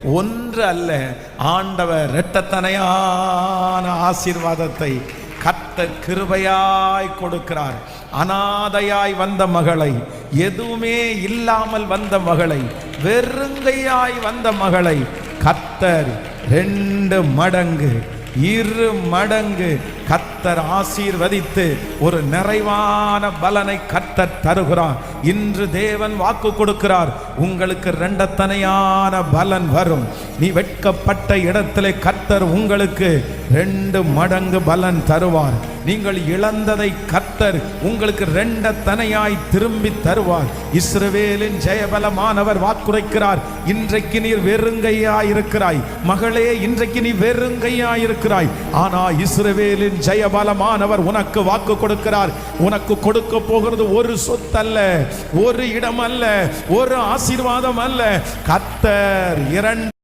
ஒன்று அல்ல. ஆண்டவர் இரட்டத்தனையான ஆசீர்வாதத்தை கத்த கிருபையாய் கொடுக்கிறார். அனாதையாய் வந்த மகளை எதுவுமே இல்லாமல் வந்த மகளை வெறுங்கையாய் வந்த மகளை கத்தர் ரெண்டு மடங்கு இரு மடங்கு கத்தர் ஆசீர்வதித்து ஒரு நிறைவான பலனை கத்தர் தருகிறார். இன்று தேவன் வாக்கு கொடுக்கிறார். உங்களுக்கு ரெண்டத்தனையான பலன் வரும். நீ வெட்கப்பட்ட இடத்திலே கத்தர் உங்களுக்கு ரெண்டு மடங்கு பலன் தருவார். நீங்கள் இழந்ததை கத்தர் உங்களுக்கு ரெண்டத்தனையாய் திரும்பி தருவார். இஸ்ரவேலின் ஜெயபலமானவர் வாக்குரைக்கிறார் இன்றைக்கு நீர் வெறுங்கையாய் இருக்கிறாய் மகளே இன்றைக்கு நீ வெறுங்கையாய் இருக்கிறாய் ஆனா இஸ்ரவேலின் ஜெயபலமானவர் உனக்கு வாக்கு கொடுக்கிறார். உனக்கு கொடுக்க போகிறது ஒரு சொத்தல்ல ஒரு இடம் அல்ல ஒரு ஆசீர்வாதம் அல்ல. கத்தர் இரண்டு